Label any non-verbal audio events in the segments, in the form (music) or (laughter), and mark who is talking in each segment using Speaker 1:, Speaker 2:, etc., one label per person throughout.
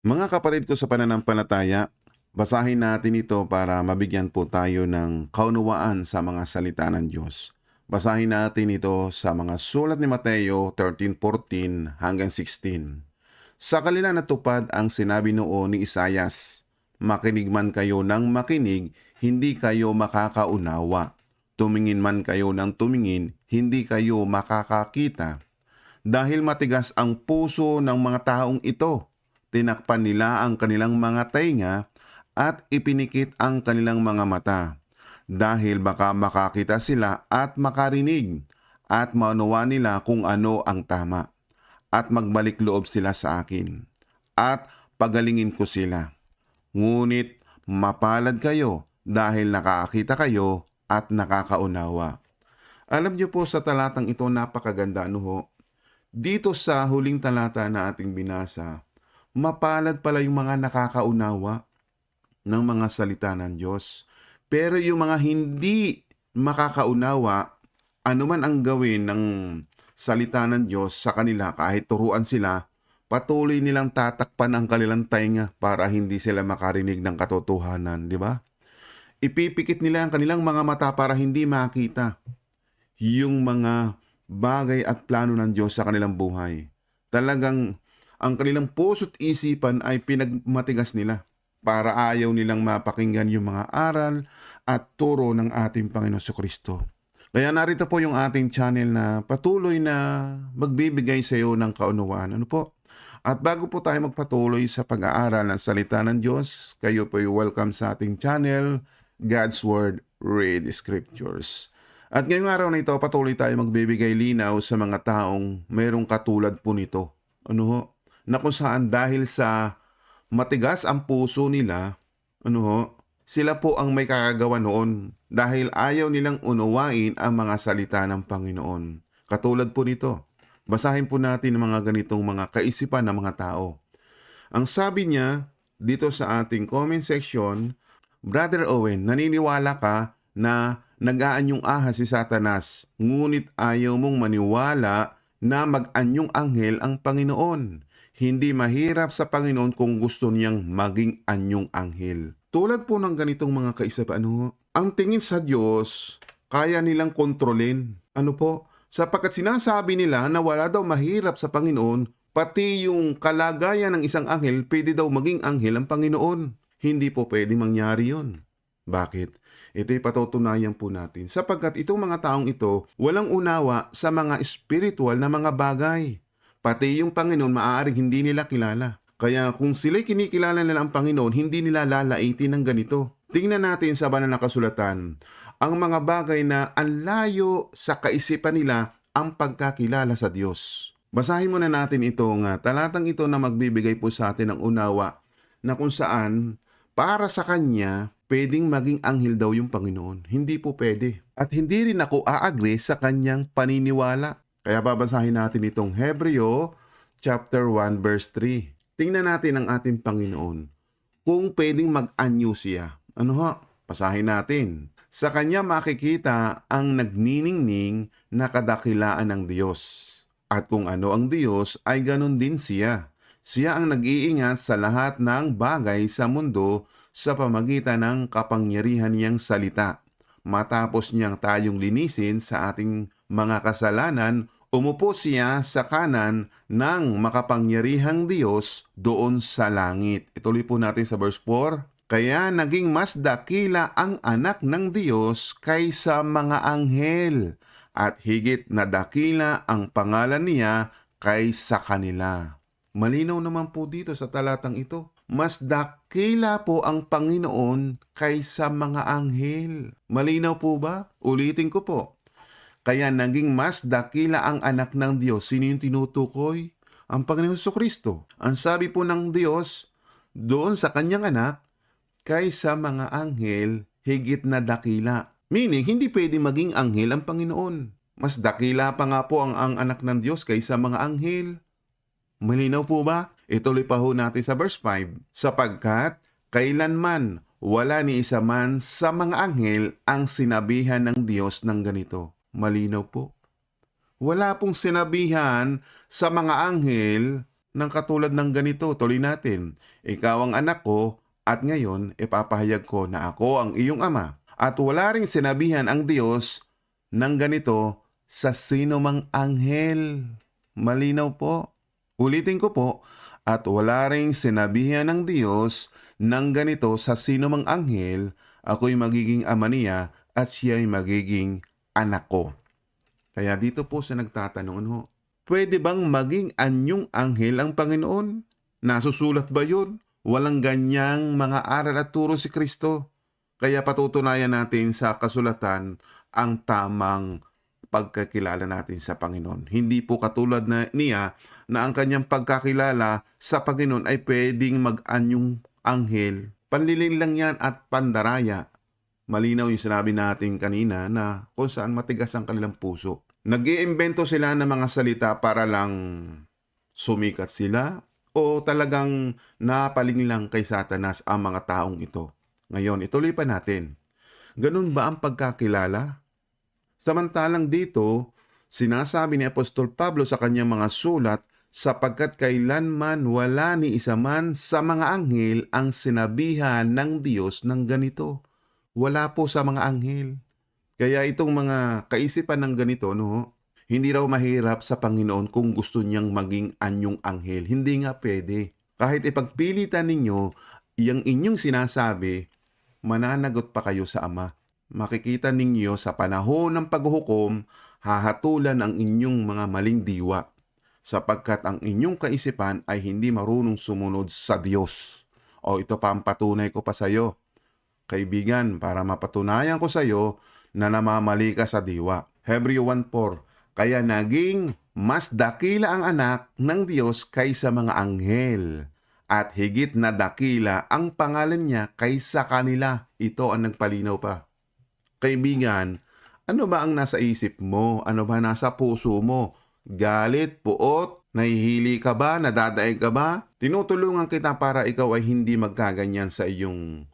Speaker 1: Mga kapatid ko sa pananampalataya, basahin natin ito para mabigyan po tayo ng kaunawaan sa mga salita ng Diyos. Basahin natin ito sa mga sulat ni Mateo 13:14 hanggang 16. Sa kanila natupad ang sinabi noon ni Isayas, Makinig man kayo ng makinig, hindi kayo makakaunawa. Tumingin man kayo ng tumingin, hindi kayo makakakita. Dahil matigas ang puso ng mga taong ito, tinakpan nila ang kanilang mga tainga at ipinikit ang kanilang mga mata. Dahil baka makakita sila at makarinig at maunawa nila kung ano ang tama. At magbalik loob sila sa akin. At pagalingin ko sila. Ngunit mapalad kayo dahil nakakita kayo at nakakaunawa. Alam niyo po sa talatang ito napakaganda ano ho. Dito sa huling talata na ating binasa, mapalad pala yung mga nakakaunawa ng mga salita ng Diyos. Pero yung mga hindi makakaunawa, anuman ang gawin ng salita ng Diyos sa kanila kahit turuan sila, patuloy nilang tatakpan ang kanilang tainga para hindi sila makarinig ng katotohanan, di ba? Ipipikit nila ang kanilang mga mata para hindi makita yung mga bagay at plano ng Diyos sa kanilang buhay. Talagang ang kanilang puso't isipan ay pinagmatigas nila para ayaw nilang mapakinggan yung mga aral at turo ng ating Panginoon Kristo. Kaya narito po yung ating channel na patuloy na magbibigay sa iyo ng kaunawaan. Ano po? At bago po tayo magpatuloy sa pag-aaral ng salita ng Diyos, kayo po ay welcome sa ating channel, God's Word Read Scriptures. At ngayong araw na ito, patuloy tayo magbibigay linaw sa mga taong mayroong katulad po nito. Ano ho? Na kung saan dahil sa matigas ang puso nila, ano ho, sila po ang may kakagawa noon dahil ayaw nilang unawain ang mga salita ng Panginoon. Katulad po nito, basahin po natin ang mga ganitong mga kaisipan ng mga tao. Ang sabi niya dito sa ating comment section, Brother Owen, naniniwala ka na nag-aanyong ahas si Satanas, ngunit ayaw mong maniwala na mag-anyong anghel ang Panginoon. Hindi mahirap sa Panginoon kung gusto niyang maging anyong anghel. Tulad po ng ganitong mga kaisip, ano, ang tingin sa Diyos, kaya nilang kontrolin. Ano po? Sapagkat sinasabi nila na wala daw mahirap sa Panginoon, pati yung kalagayan ng isang anghel, pwede daw maging anghel ang Panginoon. Hindi po pwede mangyari yon. Bakit? Ito'y patutunayan po natin sapagkat itong mga taong ito walang unawa sa mga spiritual na mga bagay. Pati yung Panginoon maaaring hindi nila kilala. Kaya kung sila'y kinikilala nila ang Panginoon, hindi nila lalaitin ng ganito. Tingnan natin sa banal na kasulatan, ang mga bagay na ang layo sa kaisipan nila ang pagkakilala sa Diyos. Basahin muna natin itong uh, talatang ito na magbibigay po sa atin ng unawa na kung saan para sa Kanya pwedeng maging anghel daw yung Panginoon. Hindi po pwede. At hindi rin ako aagree sa kanyang paniniwala. Kaya babasahin natin itong Hebreo chapter 1 verse 3. Tingnan natin ang ating Panginoon. Kung pwedeng mag-anyo siya. Ano ha? Basahin natin. Sa kanya makikita ang nagniningning na kadakilaan ng Diyos. At kung ano ang Diyos ay ganun din siya. Siya ang nag-iingat sa lahat ng bagay sa mundo sa pamagitan ng kapangyarihan niyang salita. Matapos niyang tayong linisin sa ating mga kasalanan, umupo siya sa kanan ng makapangyarihang Diyos doon sa langit. Ituloy po natin sa verse 4. Kaya naging mas dakila ang anak ng Diyos kaysa mga anghel at higit na dakila ang pangalan niya kaysa kanila. Malinaw naman po dito sa talatang ito mas dakila po ang Panginoon kaysa mga anghel. Malinaw po ba? Ulitin ko po. Kaya naging mas dakila ang anak ng Diyos. Sino yung tinutukoy? Ang Panginoon Kristo. Ang sabi po ng Diyos, doon sa kanyang anak, kaysa mga anghel, higit na dakila. Meaning, hindi pwede maging anghel ang Panginoon. Mas dakila pa nga po ang, ang anak ng Diyos kaysa mga anghel. Malinaw po ba? Ituloy pa ho natin sa verse 5. Sapagkat kailanman wala ni isa man sa mga anghel ang sinabihan ng Diyos ng ganito. Malinaw po. Wala pong sinabihan sa mga anghel ng katulad ng ganito. Tuloy natin. Ikaw ang anak ko at ngayon ipapahayag ko na ako ang iyong ama. At wala ring sinabihan ang Diyos ng ganito sa sino mang anghel. Malinaw po. Ulitin ko po. At wala ring sinabihan ng Diyos ng ganito sa sino mang anghel. Ako'y magiging ama niya at siya'y magiging anak ko. Kaya dito po sa nagtatanong, ano, pwede bang maging anyong anghel ang Panginoon? Nasusulat ba yun? Walang ganyang mga aral at turo si Kristo. Kaya patutunayan natin sa kasulatan ang tamang pagkakilala natin sa Panginoon. Hindi po katulad na niya na ang kanyang pagkakilala sa Panginoon ay pwedeng mag-anyong anghel. Panliling lang yan at pandaraya. Malinaw yung sinabi natin kanina na kung saan matigas ang kanilang puso. nag iimbento sila ng mga salita para lang sumikat sila o talagang napaling lang kay Satanas ang mga taong ito. Ngayon, ituloy pa natin. Ganun ba ang pagkakilala? Samantalang dito, sinasabi ni Apostol Pablo sa kanyang mga sulat, sapagkat kailanman wala ni isa man sa mga anghel ang sinabihan ng Diyos ng ganito. Wala po sa mga anghel. Kaya itong mga kaisipan ng ganito, no, hindi raw mahirap sa Panginoon kung gusto niyang maging anyong anghel. Hindi nga pwede. Kahit ipagpilitan ninyo, yung inyong sinasabi, mananagot pa kayo sa Ama. Makikita ninyo sa panahon ng paghuhukom, hahatulan ang inyong mga maling diwa sapagkat ang inyong kaisipan ay hindi marunong sumunod sa Diyos. O ito pa ang patunay ko pa sa iyo. Kaibigan, para mapatunayan ko sa iyo na namamali ka sa diwa. Hebreo 1.4 Kaya naging mas dakila ang anak ng Diyos kaysa mga anghel at higit na dakila ang pangalan niya kaysa kanila. Ito ang nagpalinaw pa. Kaibigan, ano ba ang nasa isip mo? Ano ba nasa puso mo? Galit, puot, nahihili ka ba? Nadadaig ka ba? Tinutulungan kita para ikaw ay hindi magkaganyan sa iyong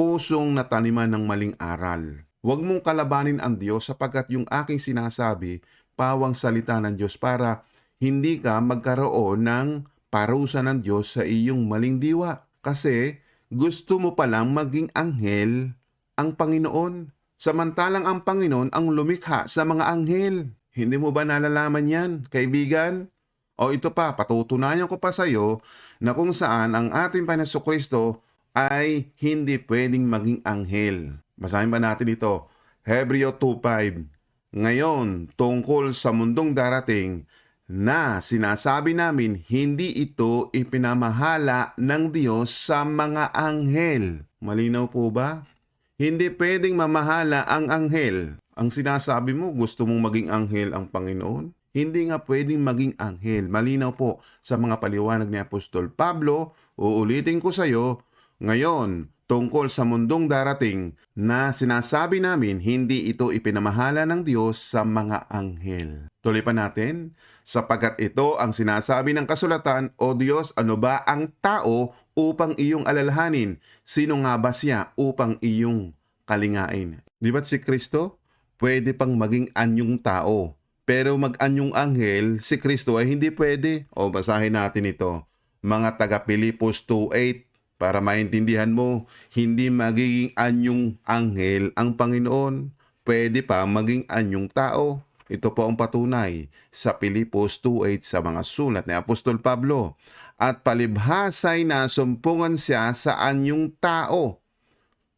Speaker 1: pusong nataniman ng maling aral. Huwag mong kalabanin ang Diyos sapagkat yung aking sinasabi, pawang salita ng Diyos para hindi ka magkaroon ng parusa ng Diyos sa iyong maling diwa. Kasi gusto mo palang maging anghel ang Panginoon. Samantalang ang Panginoon ang lumikha sa mga anghel. Hindi mo ba nalalaman yan, kaibigan? O ito pa, patutunayan ko pa sa iyo na kung saan ang ating Panginoon Kristo ay hindi pwedeng maging anghel. Basahin ba natin ito? Hebreo 2.5 Ngayon, tungkol sa mundong darating na sinasabi namin hindi ito ipinamahala ng Diyos sa mga anghel. Malinaw po ba? Hindi pwedeng mamahala ang anghel. Ang sinasabi mo, gusto mong maging anghel ang Panginoon? Hindi nga pwedeng maging anghel. Malinaw po sa mga paliwanag ni Apostol Pablo, uulitin ko sa iyo, ngayon, tungkol sa mundong darating na sinasabi namin hindi ito ipinamahala ng Diyos sa mga anghel. Tuloy pa natin, sapagkat ito ang sinasabi ng kasulatan, O Diyos, ano ba ang tao upang iyong alalahanin? Sino nga ba siya upang iyong kalingain? Di ba't si Kristo? Pwede pang maging anyong tao. Pero mag-anyong anghel, si Kristo ay hindi pwede. O basahin natin ito. Mga taga Pilipos 2.8 para maintindihan mo, hindi magiging anyong anghel ang Panginoon. Pwede pa maging anyong tao. Ito po ang patunay sa Pilipos 2.8 sa mga sulat ni Apostol Pablo. At palibhasay na sumpungan siya sa anyong tao.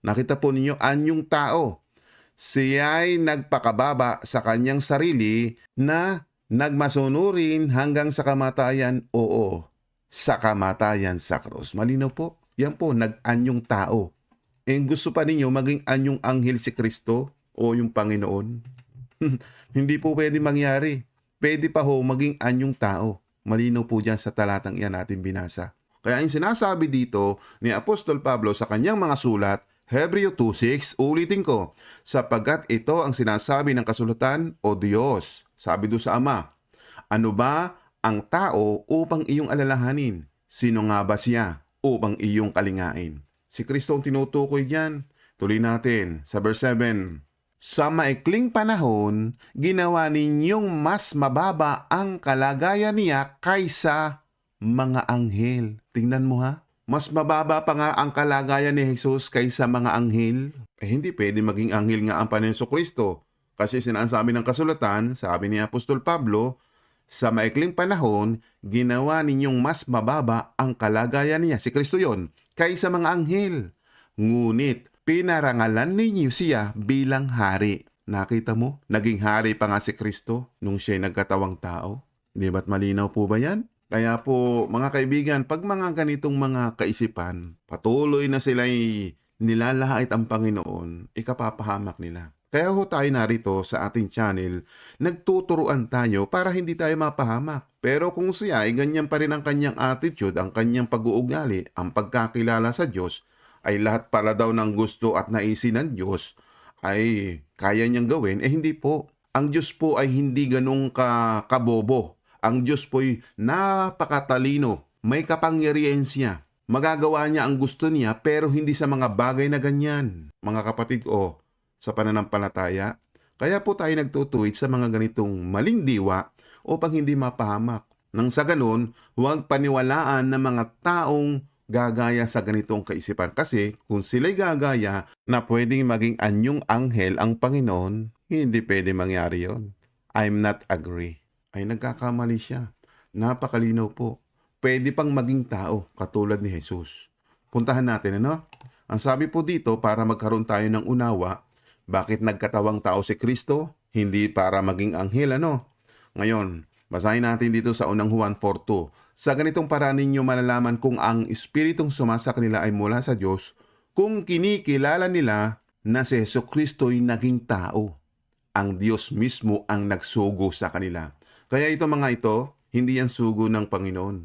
Speaker 1: Nakita po ninyo, anyong tao. Siya'y nagpakababa sa kanyang sarili na nagmasunurin hanggang sa kamatayan, oo, sa kamatayan sa krus. Malino po? Yan po, nag-anyong tao. Eh, gusto pa ninyo maging anyong anghel si Kristo o yung Panginoon? (laughs) Hindi po pwede mangyari. Pwede pa ho maging anyong tao. Malinaw po dyan sa talatang iyan natin binasa. Kaya ang sinasabi dito ni Apostol Pablo sa kanyang mga sulat, Hebreo 2.6, ulitin ko, sapagkat ito ang sinasabi ng kasulatan o Diyos. Sabi do sa Ama, ano ba ang tao upang iyong alalahanin? Sino nga ba siya? Upang iyong kalingain. Si Kristo ang tinutukoy diyan. Tuloy natin sa verse 7. Sa maikling panahon, ginawa ninyong mas mababa ang kalagayan niya kaysa mga anghel. Tingnan mo ha. Mas mababa pa nga ang kalagayan ni Jesus kaysa mga anghel. Eh hindi pwede maging anghel nga ang Panginoon Kristo. Kasi sinasabi ng kasulatan, sabi ni Apostol Pablo, sa maikling panahon, ginawa ninyong mas mababa ang kalagayan niya, si Kristo yon, kaysa mga anghel. Ngunit, pinarangalan ninyo siya bilang hari. Nakita mo, naging hari pa nga si Kristo nung siya'y nagkatawang tao. Di ba't malinaw po ba yan? Kaya po, mga kaibigan, pag mga ganitong mga kaisipan, patuloy na sila'y nilalahait ang Panginoon, ikapapahamak nila. Kaya ho tayo narito sa ating channel, nagtuturuan tayo para hindi tayo mapahamak. Pero kung siya ay ganyan pa rin ang kanyang attitude, ang kanyang pag-uugali, ang pagkakilala sa Diyos, ay lahat pala daw ng gusto at naisin ng Diyos, ay kaya niyang gawin, eh hindi po. Ang Diyos po ay hindi ganong ka kabobo. Ang Diyos po ay napakatalino, may kapangyarihan siya. Magagawa niya ang gusto niya pero hindi sa mga bagay na ganyan. Mga kapatid ko, sa pananampalataya. Kaya po tayo nagtutuwid sa mga ganitong maling diwa upang hindi mapahamak. Nang sa ganun, huwag paniwalaan ng mga taong gagaya sa ganitong kaisipan. Kasi kung sila'y gagaya na pwedeng maging anyong anghel ang Panginoon, hindi pwede mangyari yon. I'm not agree. Ay nagkakamali siya. Napakalinaw po. Pwede pang maging tao katulad ni Jesus. Puntahan natin ano? Ang sabi po dito para magkaroon tayo ng unawa, bakit nagkatawang tao si Kristo? Hindi para maging anghel, ano? Ngayon, basahin natin dito sa unang Juan 4.2. Sa ganitong paraan ninyo malalaman kung ang Espiritong sumasa kanila ay mula sa Diyos, kung kinikilala nila na si Yeso Kristo'y naging tao. Ang Diyos mismo ang nagsugo sa kanila. Kaya ito mga ito, hindi yan sugo ng Panginoon.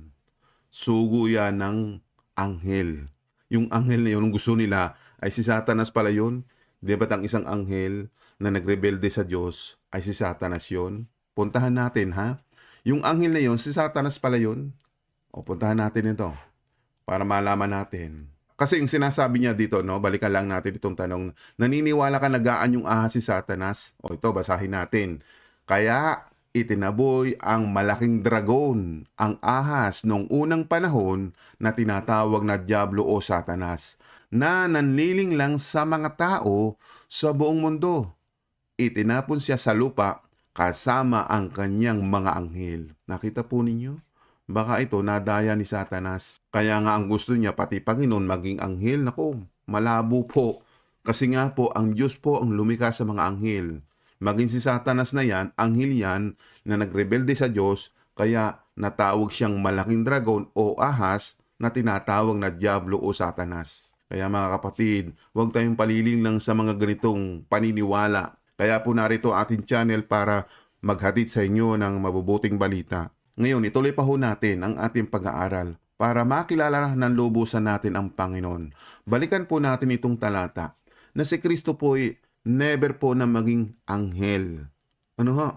Speaker 1: Sugo yan ng anghel. Yung anghel na yun, gusto nila ay si Satanas pala yun. Di ba't ang isang anghel na nagrebelde sa Diyos ay si Satanas yon? Puntahan natin ha. Yung anghel na yon, si Satanas pala yon. O puntahan natin ito para malaman natin. Kasi yung sinasabi niya dito, no, balikan lang natin itong tanong, naniniwala ka nagaan yung ahas si Satanas? O ito, basahin natin. Kaya itinaboy ang malaking dragon, ang ahas nung unang panahon na tinatawag na Diablo o Satanas, na nanliling lang sa mga tao sa buong mundo. Itinapon siya sa lupa kasama ang kanyang mga anghel. Nakita po ninyo? Baka ito nadaya ni Satanas. Kaya nga ang gusto niya pati Panginoon maging anghel. Nako, malabo po. Kasi nga po, ang Diyos po ang lumika sa mga anghel. Maging si Satanas na yan, anghel yan, na nagrebelde sa Diyos, kaya natawag siyang malaking dragon o ahas na tinatawag na Diablo o Satanas. Kaya mga kapatid, huwag tayong paliling lang sa mga ganitong paniniwala. Kaya po narito ating channel para maghatid sa inyo ng mabubuting balita. Ngayon, ituloy pa ho natin ang ating pag-aaral para makilala ng lubusan natin ang Panginoon. Balikan po natin itong talata na si Kristo po ay never po na maging anghel. Ano ha?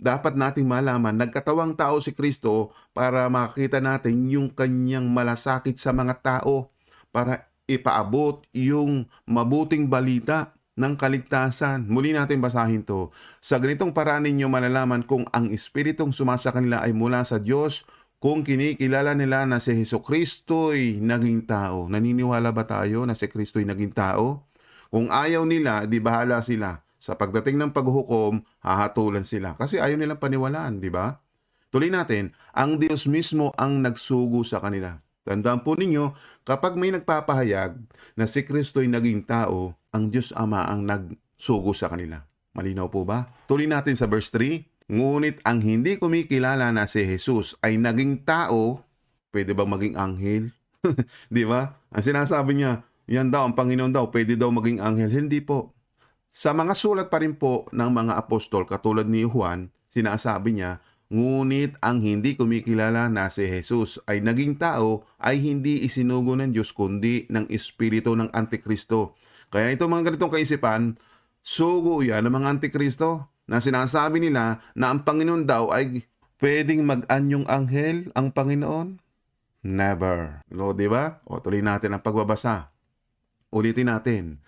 Speaker 1: Dapat nating malaman, nagkatawang tao si Kristo para makita natin yung kanyang malasakit sa mga tao para ipaabot yung mabuting balita ng kaligtasan. Muli natin basahin to. Sa ganitong paraan ninyo malalaman kung ang Espiritong sumasa kanila ay mula sa Diyos, kung kinikilala nila na si Heso Kristo'y naging tao. Naniniwala ba tayo na si Kristo'y naging tao? Kung ayaw nila, di bahala sila. Sa pagdating ng paghukom, hahatulan sila. Kasi ayaw nilang paniwalaan, di ba? Tuloy natin, ang Diyos mismo ang nagsugo sa kanila. Tandaan po ninyo, kapag may nagpapahayag na si Kristo'y naging tao, ang Diyos Ama ang nagsugo sa kanila. Malinaw po ba? Tuloy natin sa verse 3. Ngunit ang hindi kumikilala na si Jesus ay naging tao, pwede bang maging anghel? (laughs) Di ba? Ang sinasabi niya, yan daw, ang Panginoon daw, pwede daw maging anghel. Hindi po. Sa mga sulat pa rin po ng mga apostol, katulad ni Juan, sinasabi niya, Ngunit ang hindi kumikilala na si Jesus ay naging tao ay hindi isinugo ng Diyos kundi ng espiritu ng Antikristo. Kaya ito mga ganitong kaisipan, sugo yan ng mga Antikristo na sinasabi nila na ang Panginoon daw ay pwedeng mag-anyong anghel ang Panginoon. Never. No, di ba? O tuloy natin ang pagbabasa. Ulitin natin.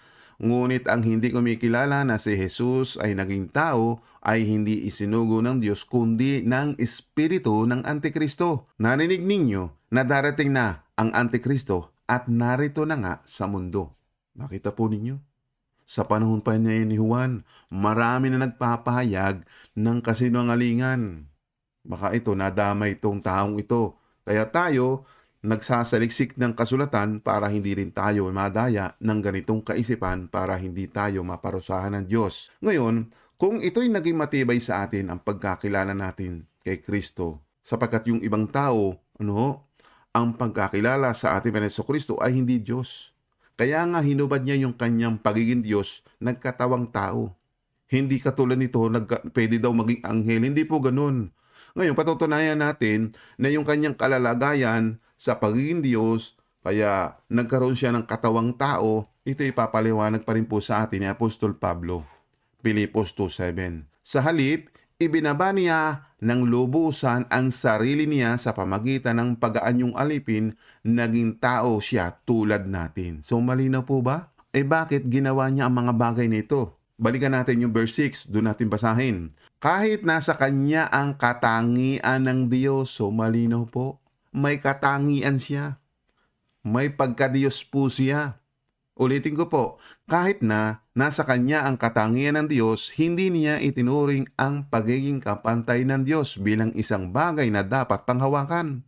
Speaker 1: Ngunit ang hindi kumikilala na si Jesus ay naging tao ay hindi isinugo ng Diyos kundi ng Espiritu ng Antikristo. Narinig ninyo na darating na ang Antikristo at narito na nga sa mundo. Nakita po ninyo? Sa panahon pa niya ni Juan, marami na nagpapahayag ng kasinungalingan. Baka ito, nadama itong taong ito. Kaya tayo, nagsasaliksik ng kasulatan para hindi rin tayo madaya ng ganitong kaisipan para hindi tayo maparusahan ng Diyos. Ngayon, kung ito'y naging matibay sa atin ang pagkakilala natin kay Kristo, sapagkat yung ibang tao, ano, ang pagkakilala sa ating Panginoon Kristo ay hindi Diyos. Kaya nga hinubad niya yung kanyang pagiging Diyos, nagkatawang tao. Hindi katulad nito, nagka, pwede daw maging anghel. Hindi po ganun. Ngayon, patutunayan natin na yung kanyang kalalagayan sa pagiging Diyos, kaya nagkaroon siya ng katawang tao, ito ipapaliwanag pa rin po sa atin ni Apostol Pablo. Pilipos 2.7 Sa halip, ibinaba niya ng lubusan ang sarili niya sa pamagitan ng pag-aanyong alipin, naging tao siya tulad natin. So malinaw po ba? Eh bakit ginawa niya ang mga bagay nito? Balikan natin yung verse 6, doon natin basahin. Kahit nasa kanya ang katangian ng Diyos, so malinaw po, may katangian siya. May pagka-Diyos po siya. Ulitin ko po, kahit na nasa kanya ang katangian ng Diyos, hindi niya itinuring ang pagiging kapantay ng Diyos bilang isang bagay na dapat panghawakan.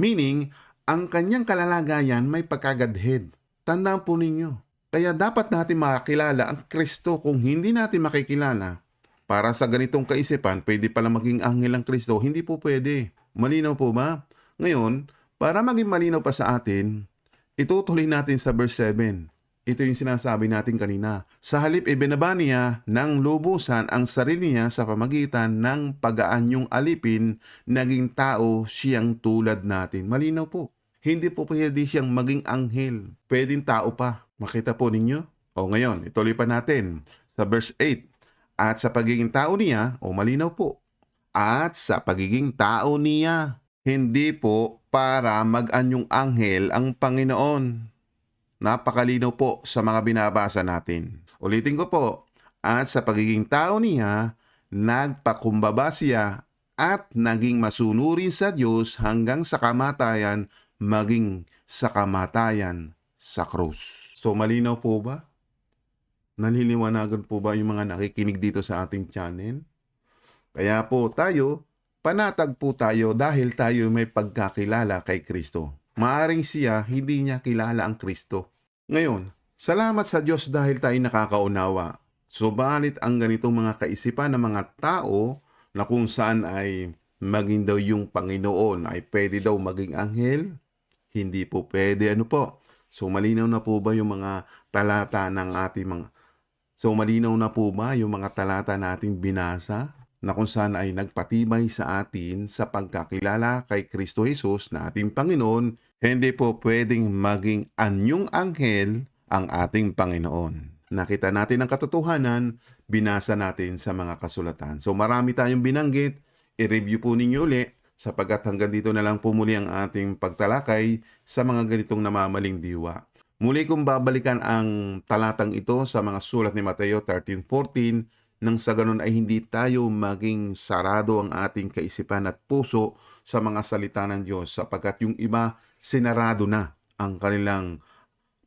Speaker 1: Meaning, ang kanyang kalalagayan may pagkagadhead. Tandaan po ninyo. Kaya dapat natin makakilala ang Kristo kung hindi natin makikilala. Para sa ganitong kaisipan, pwede pala maging anghel ang Kristo. Hindi po pwede. Malinaw po ba? Ngayon, para maging malinaw pa sa atin, itutuloy natin sa verse 7. Ito yung sinasabi natin kanina. Sa halip ibinaba niya ng lubusan ang sarili niya sa pamagitan ng pag-aanyong alipin, naging tao siyang tulad natin. Malinaw po. Hindi po pwede siyang maging anghel. Pwedeng tao pa. Makita po ninyo? O ngayon, ituloy pa natin sa verse 8. At sa pagiging tao niya, o malinaw po, at sa pagiging tao niya, hindi po para mag-anyong anghel ang Panginoon. Napakalinaw po sa mga binabasa natin. Ulitin ko po, at sa pagiging tao niya, nagpakumbaba siya at naging masunurin sa Diyos hanggang sa kamatayan, maging sa kamatayan sa krus. So malinaw po ba? Naliliwanagan po ba yung mga nakikinig dito sa ating channel? Kaya po tayo, panatag po tayo dahil tayo may pagkakilala kay Kristo. Maaring siya, hindi niya kilala ang Kristo. Ngayon, salamat sa Diyos dahil tayo nakakaunawa. Subalit ang ganitong mga kaisipan ng mga tao na kung saan ay maging daw yung Panginoon ay pwede daw maging anghel, hindi po pwede. Ano po? So malinaw na po ba yung mga talata ng ating mga So malinaw na po ba yung mga talata nating binasa na kung saan ay nagpatibay sa atin sa pagkakilala kay Kristo Jesus na ating Panginoon, hindi po pwedeng maging anyong anghel ang ating Panginoon. Nakita natin ang katotohanan, binasa natin sa mga kasulatan. So marami tayong binanggit, i-review po ninyo uli sapagkat hanggang dito na lang po muli ang ating pagtalakay sa mga ganitong namamaling diwa. Muli kong babalikan ang talatang ito sa mga sulat ni Mateo 13.14 nang sa ganun ay hindi tayo maging sarado ang ating kaisipan at puso sa mga salita ng Diyos sapagkat yung iba sinarado na ang kanilang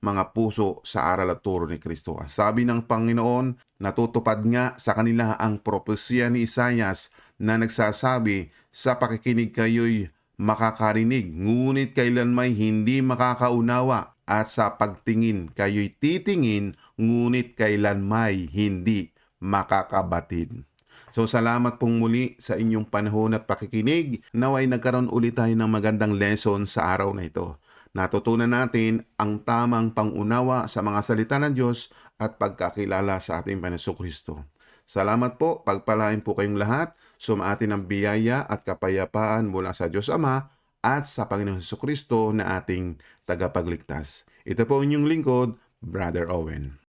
Speaker 1: mga puso sa aral at turo ni Kristo. Ang sabi ng Panginoon, natutupad nga sa kanila ang propesya ni Isayas na nagsasabi, sa pakikinig kayo'y makakarinig, ngunit kailan may hindi makakaunawa at sa pagtingin kayo'y titingin, ngunit kailan may hindi makakabatid. So salamat pong muli sa inyong panahon at pakikinig. Naway nagkaroon ulit tayo ng magandang lesson sa araw na ito. Natutunan natin ang tamang pangunawa sa mga salita ng Diyos at pagkakilala sa ating Panginoon Kristo. Salamat po, pagpalain po kayong lahat, sumaatin ang biyaya at kapayapaan mula sa Diyos Ama at sa Panginoon Kristo na ating tagapagligtas. Ito po inyong lingkod, Brother Owen.